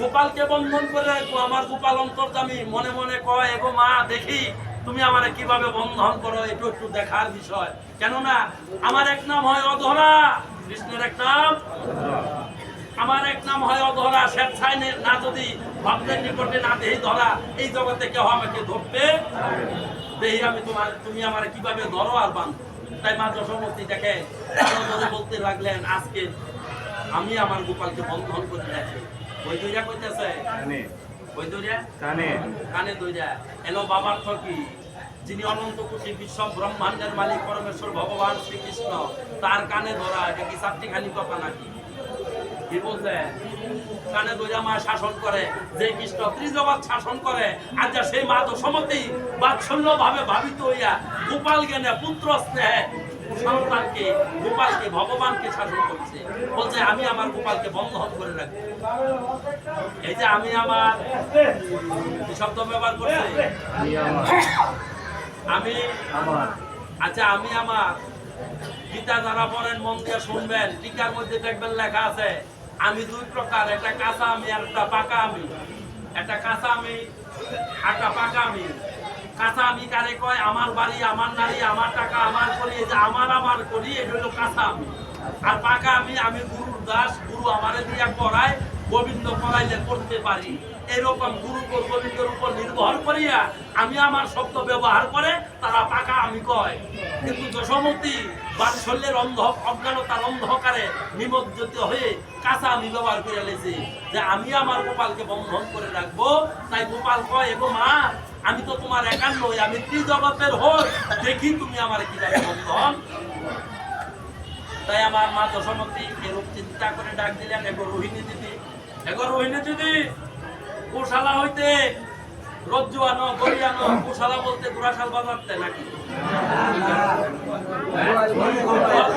গোপালকে বন্ধন করে রাখব, আমার গোপাল অন্তর্জামী মনে মনে কয়, এগো মা, দেখি তুমি আমার কীভাবে বন্ধন করো, একটু একটু দেখার বিষয়। কেননা, আমার এক নাম হয় অধরা, কৃষ্ণের এক নাম আমার এক নাম হয় অধরা, স্বেচ্ছায় না যদি ভক্তের নিকটে না দেহি ধরা, এই জগতে কেউ আমাকে ধরতে দেহি আমি তোমার তুমি আমার কীভাবে ধরো আর বাঁধো? তাই মা যশোমতী দেখে বলতে লাগলেন আজকে আমি আমার গোপালকে বন্ধন করে রাখি? ওই দুইটা কইতেছে কানে। ওই দুইটা কানে। কানে দইরা এলো বাবার কি যিনি অনন্ত কোটি বিশ্ব ব্রহ্মাণ্ডের মালিক পরমেশ্বর ভগবান শ্রীকৃষ্ণ তার কানে ধরা এটা কি কথা নাকি? কি বলছে কানে দইরা মা শাসন করে যে কৃষ্ণ ত্রিজগৎ শাসন করে আজ সেই মা তো সমতি বাৎসল্য ভাবে ভাবিত হইয়া গোপাল জ্ঞানে পুত্র স্নেহে সন্তানকে গোপালকে ভগবানকে শাসন করছে। বলছে আমি আমার গোপালকে বন্ধন করে রাখব। এই যে আমি আমার শব্দ ব্যবহার করছে? আমি আচ্ছা আমি আমার। গীতা যারা পড়েন মন দিয়ে শুনবেন টিকার মধ্যে দেখবেন লেখা আছে আমি দুই প্রকার একটা কাঁচা আমি আর একটা পাকা আমি। একটা কাঁচা আমি একটা পাকা আমি। আমি কয়, আমার বাড়ি, আমার নারী, আমার টাকা, আমার করি যে আমার আমার করি এটা হলো আর পাকা আমি আমি গুরুর দাস, গুরু আমারে দিয়া করায় গোবিন্দ করাইলে করতে পারি। এরকম গুরু উপর নির্ভর করিয়া আমি আমার শব্দ ব্যবহার করে তারা পাকা আমি কয়। কিন্তু যশোমতী বাৎসল্যের অন্ধ অজ্ঞানতার অন্ধকারে নিমজ্জিত হয়ে কাঁচা আমি ব্যবহার করে যে আমি আমার গোপালকে বন্ধন করে রাখব, তাই গোপাল কয়, এগো মা আমি তো তোমার একার নই, আমি ত্রিজগতের হোক দেখি তুমি আমার কীভাবে বন্ধন তাই আমার মা দশমতী এরূপ চিন্তা করে ডাক দিলেন, এগো রোহিণী দিদি, এগো রোহিণী দিদি, গোশালা হইতে রজ্জু আনো, গড়ি আনো, গোশালা বলতে গোড়াশাল বাজাতে নাকি?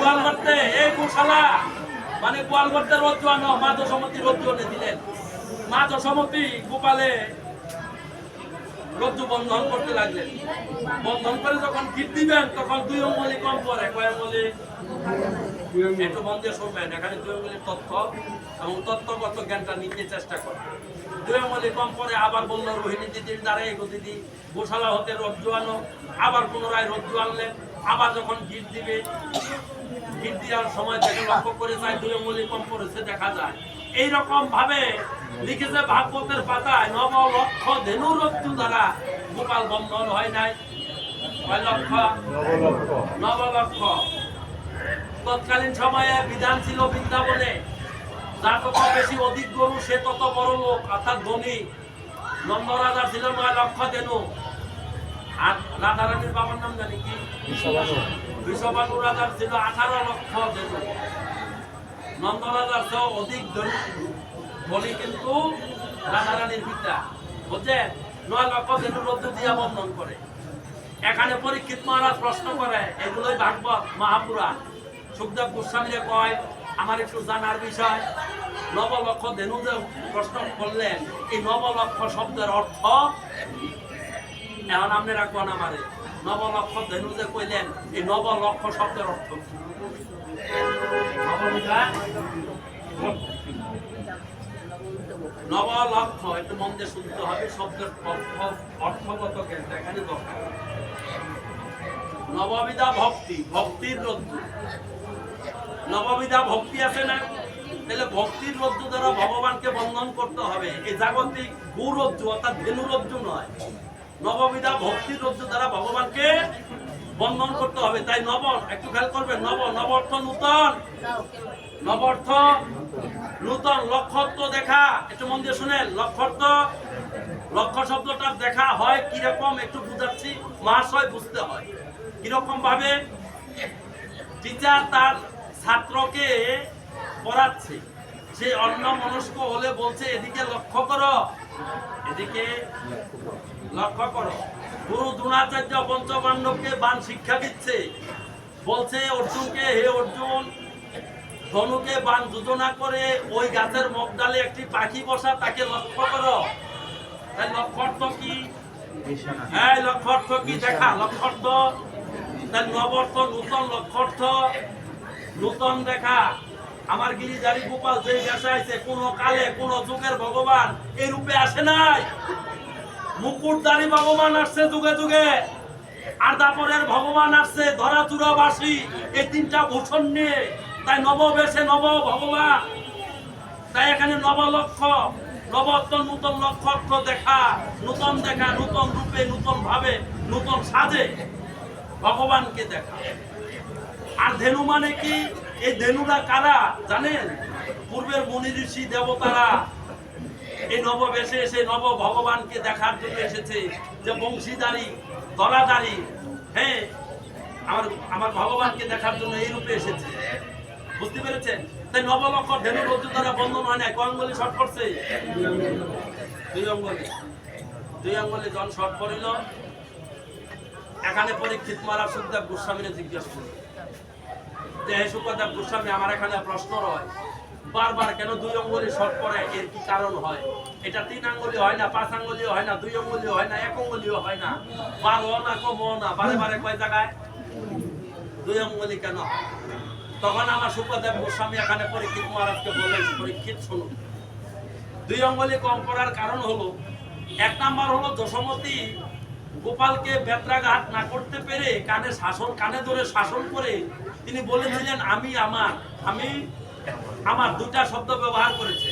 গোয়াল করতে এই গোশালা মানে গোয়াল করতে রজ্জু আনো। মা দশমতী রজ্জু এনে দিলেন। মা দশমতী গোপালে রজ্জু বন্ধন করতে লাগলেন বন্ধন করে যখন গিট দিবেন তখন দুই অঙ্গলি কম পরে। কয় অঙ্গলি একটু শুনবেন এখানে দুই অঙ্গলির তথ্য এবং তত্ত্বগত জ্ঞানটা নিতে চেষ্টা দুই অঙ্গলি কম পরে আবার বলল রোহিণী দিদির দ্বারা এগো দিদি গোশালা হতে রজ্জু আনো। আবার পুনরায় রজ্জু আনলেন আবার যখন গিট দিবে গিট দেওয়ার সময় থেকে লক্ষ্য করে যায় দুই অঙ্গলি কম পড়েছে দেখা যায়। এইরকম ভাবে লিখেছে ভাগবতের পাতায় নব লক্ষ ধেনু রজ্জু দ্বারা গোপাল বন্ধন হয় নাই। কয় লক্ষ? তৎকালীন সময়ে বিধান ছিল বৃন্দাবনে যার তত বেশি অধিক গরু সে তত বড় লোক অর্থাৎ ধনী। নন্দরাজার ছিল নয় লক্ষ ধেনু। আর রাধারানীর বাবার নাম জানি কি? বিশ্ববানু। রাজার ছিল আঠারো লক্ষ দেনু নন্দরাজার চেয়েও অধিক ধনী কিন্তু রাধারানীর পিতা। বুঝছেন? নয় লক্ষ দেনু রজ্জু দিয়া বন্ধন করে। এখানে পরীক্ষিত মহারাজ প্রশ্ন করে, এগুলোই ভাগবত, মহাপুরাণ? সুখদেব গোস্বামীরে কয়, আমার একটু জানার বিষয়। নবলক্ষ ধেনু যে প্রশ্ন করলেন, এই নবলক্ষ শব্দের অর্থ? এখন আপনি রাখবেন আমারে। নবলক্ষ ধেনু যে কইলেন, এই নবলক্ষ শব্দের অর্থ কি? নববিধা ভক্তি আছে না? তাহলে ভক্তির রজ্জু দ্বারা ভগবানকে বন্ধন করতে হবে। এই জাগতিক গুরজ্জু অর্থাৎ ধেনু রজ্জু নয়। নববিধা ভক্তির রজ্জু দ্বারা ভগবানকে বন্ধন করতে হবে, তাই নব একটু খেয়াল করবেন নব নব অর্থ নূতন। নব অর্থ নূতন লক্ষ্যত্ব দেখা, একটু মন দিয়ে শুনেন লক্ষ্যত্ব লক্ষ্য শব্দটার দেখা হয় কীরকম, একটু বুঝাচ্ছি মহাশয় বুঝতে হয়। কীরকম ভাবে টিচার তার ছাত্রকে পড়াচ্ছে। সে অন্য মনস্ক হলে বলছে, এদিকে লক্ষ্য করো। এদিকে লক্ষ্য করো গুরু দ্রোণাচার্য পঞ্চপাণ্ডবকে বান শিক্ষা দিচ্ছে। বলছে অর্জুনকে হে অর্জুন ধনুকে বান যোজনা করে ওই গাছের মুখ ডালে একটি পাখি বসা তাকে লক্ষ্য করো। তাই লক্ষ্য অর্থ কি? এই লক্ষ্যার্থ কি? দেখা লক্ষ্যার্থ তাহলে নবর্থ নূতন লক্ষ্যার্থ নূতন দেখা। আমার গিরিজারি গোপাল যে আছে, কোন কালে, কোন যুগের ভগবান এই রূপে আসে নাই। মুকুটদারি ভগবান আসছে যুগে যুগে, আর তারপরের ভগবান আসছে ধরাচুরাবাসী এই তিনটা ভূষণ নিয়ে। তাই নববেশে নব ভগবান, তাই এখানে নবলক্ষ নবত্ব নূতন লক্ষ্য দেখা, নূতন দেখা, নূতন রূপে, নূতন ভাবে, নূতন সাজে ভগবানকে দেখা। আর ধেনু মানে কি? এই ধেনুরা কারা জানেন? পূর্বের মুনি ঋষি দেবতারা এই নববেশে এসে নব ভগবানকে দেখার জন্য এসেছে যে বংশীদারি, দলাদারি হ্যাঁ আমার আমার ভগবানকে দেখার জন্য এই রূপে এসেছে। বুঝতে পেরেছেন? তাই নবলক্ষ ধেনু রজ্জু দ্বারা বন্ধন হয় না কয়েকগুলি শর্ট করছে? দুই অঙ্গলি দুই অঙ্গলি জন শর্ট করিল। এখানে পরীক্ষিত মারা সুখদেব গোস্বামীরে জিজ্ঞেস করল গোস্বামী এখানে কারণ তখন আমার গোস্বামী এখানে পরীক্ষিত মহারাজকে বললেন, পরীক্ষিত শুনুন। দুই অঙ্গলি কম করার কারণ হলো, এক নাম্বার হলো দশমতি গোপালকে বেত্রাঘাত না করতে পেরে কানে শাসন, কানে ধরে শাসন করে তিনি বলেছিলেন, আমি আমার আমি আমার দুটা শব্দ ব্যবহার করেছে।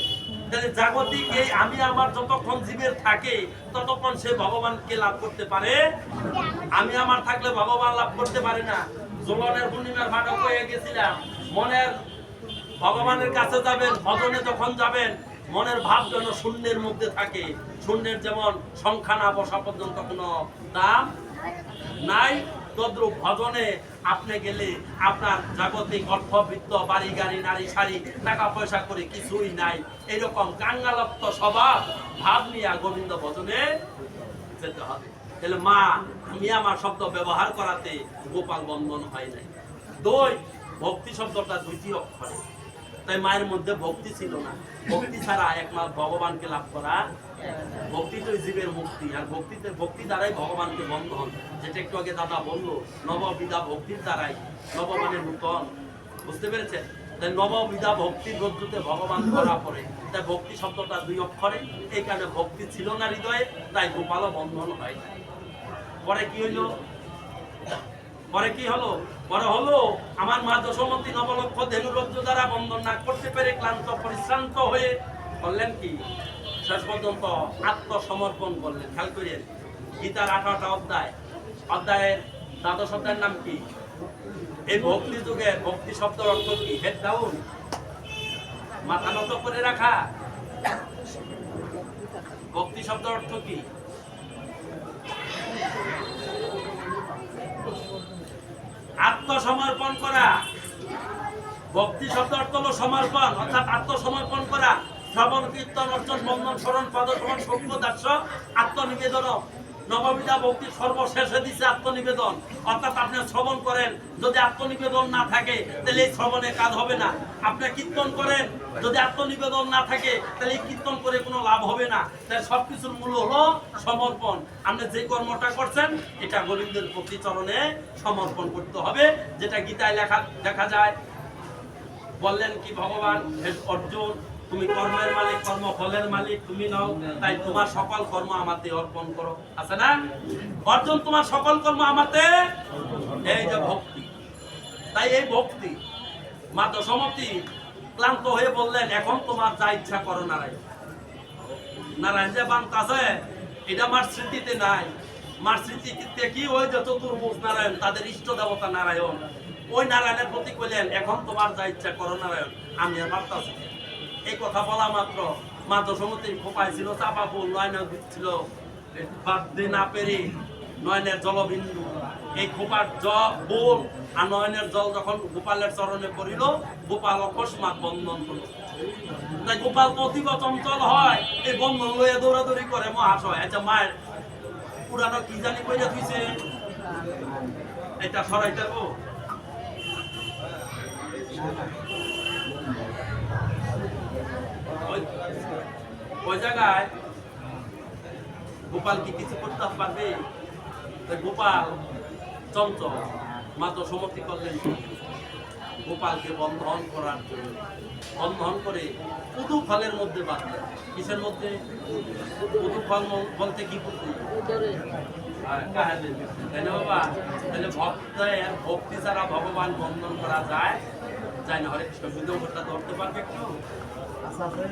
জাগতিক এই আমি আমার যতক্ষণ জীবের থাকে, ততক্ষণ সে ভগবানকে লাভ করতে পারে। আমি আমার থাকলে ভগবান লাভ করতে পারে না। জোলনের পূর্ণিমার ভাটক হয়ে গেছিলাম। মনের ভগবানের কাছে যাবেন, ভজনে যখন যাবেন, মনের ভাব যেন শূন্যের মধ্যে থাকে। শূন্যের যেমন সংখ্যা না বসা পর্যন্ত কোনো দাম নাই তদ্রুপ ভজনে আপনি গেলে আপনার জাগতিক অর্থবৃত্ত, বাড়ি, গাড়ি, নারী, শাড়ি টাকা পয়সা করে কিছুই নাই। এরকম কাঙ্গালত্ব স্বভাব ভাব গোবিন্দ ভজনে যেতে হবে। তাহলে মা, আমি আমার শব্দ ব্যবহার করাতে গোপাল বন্ধন হয় নাই। দুই, ভক্তি শব্দটা দুইটি অক্ষরে। তাই মায়ের মধ্যে ভক্তি ছিল না। ভক্তি ছাড়া একমাত্র ভগবানকে লাভ করা ভক্তি তো জীবের মুক্তি, আর ভক্তিতে ভক্তি দ্বারাই ভগবানকে বন্ধন। যেটা একটু আগে দাদা বলল, নববিধা ভক্তির দ্বারাই নব মানে নূতন বুঝতে পেরেছেন? তাই নববিধা ভক্তির রজ্জুতে ভগবান ধরা পড়ে। তাই ভক্তি শব্দটা দুই অক্ষরে, এই কারণে ভক্তি ছিল না হৃদয়ে, তাই গোপালও বন্ধন হয় পরে কি হইল? পরে কি হলো? পরে হলো, আমার মা দশমতী নবলক্ষ ধেনুরজ্জ দ্বারা বন্ধন না করতে পেরে ক্লান্ত, পরিশ্রান্ত হয়ে বললেন কি? শেষ পর্যন্ত আত্মসমর্পণ করলেন। খেয়াল করেন গীতার আঠারোটা অধ্যায়। অধ্যায়ের দ্বাদশ অধ্যায়ের নাম কি? এই ভক্তি যুগে ভক্তি শব্দের অর্থ কি? হেড ডাউন মাথা নত করে রাখা। ভক্তি শব্দের অর্থ কি? আত্মসমর্পণ করা। ভক্তি শব্দ অর্থ হলো সমর্পণ, অর্থাৎ আত্মসমর্পণ করা। শ্রবণ কীর্তন অর্জন বন্ধন স্মরণ পদ সমান সভ্য দাস্য আত্মনিবেদন। নববিধা ভক্তি সর্বশেষে দিছে আত্মনিবেদন। অর্থাৎ আপনি শ্রবণ করেন, যদি আত্মনিবেদন না থাকে, তাহলে এই শ্রবণে কাজ হবে না। আপনি কীর্তন করেন, যদি আত্মনিবেদন না থাকে, তাহলে এই কীর্তন করে কোনো লাভ হবে না। তাই সবকিছুর মূল হলো সমর্পণ। আপনি যে কর্মটা করছেন, এটা গোবিন্দের প্রতি চরণে সমর্পণ করতে হবে, যেটা গীতায় লেখা দেখা যায়, বললেন কি ভগবান অর্জুন তুমি কর্মের মালিক কর্ম ফলের মালিক, তুমি নাও। তাই তোমার সকল কর্ম আমাতে অর্পণ করো। আছে না? অর্জুন, তোমার সকল কর্ম আমাতে? এই যে ভক্তি। তাই এই ভক্তি, মা দশমতী, ক্লান্ত হয়ে বললেন, এখন তোমার যা ইচ্ছা করো, নারায়ণ। নারায়ণ যে বান্ত আছে, এটা আমার স্মৃতিতে নাই। মার স্মৃতিতে কি ওই যে চতুর্মুখ নারায়ণ, তাদের ইষ্ট দেবতা নারায়ণ। ওই নারায়ণের প্রতি কইলেন, এখন তোমার যা ইচ্ছা করো, নারায়ণ। আমি আর ভাবতাছি। এই কথা বলা মাত্র। মা দশমতির খোপায় ছিল চাপা ফুল নয়না ছিল বাঁধতে না পেরে নয়নের জলবিন্দু। এই খোপার জল বোল আর নয়নের জল যখন গোপালের চরণে পড়িল, গোপাল অকস্মাৎ বন্ধন করল। তাই গোপাল অতীব চঞ্চল হয়, এই বন্ধন লইয়া দৌড়াদৌড়ি করে মহাশয়। আচ্ছা মায়ের পুরানো কি জানি কইরা থুইছে? এটা সরাইতে পারব ওই- ওই জায়গায়, গোপাল কি কিছু করতে পারবে গোপাল চঞ্চল মাত্র সমর্থি করলেন। গোপালকে বন্ধন করার জন্য, বন্ধন করে পুদু ফলের মধ্যে বাঁধলেন। কিসের মধ্যে? পুদু ফল বলতে কি বাবা, তাহলে ভক্তের ভক্তি ছাড়া ভগবান বন্ধন করা যায়? যায় না হরে কৃষ্ণ বিধবটা ধরতে পারবে একটু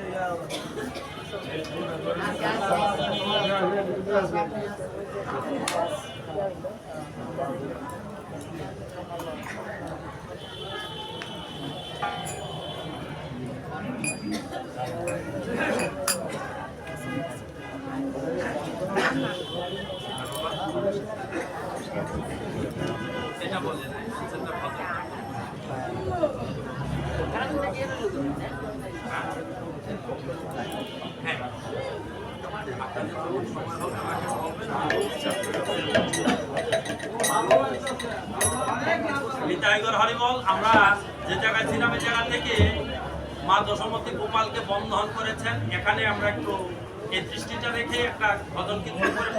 এটা টাইগার হরিবল, আমরা যে জায়গায় ছিলাম, এই জায়গা থেকে মা দশমতী গোপালকে বন্ধন করেছেন। এখানে আমরা একটু এই দৃষ্টিটা রেখে একটা ভজন কীর্তন করে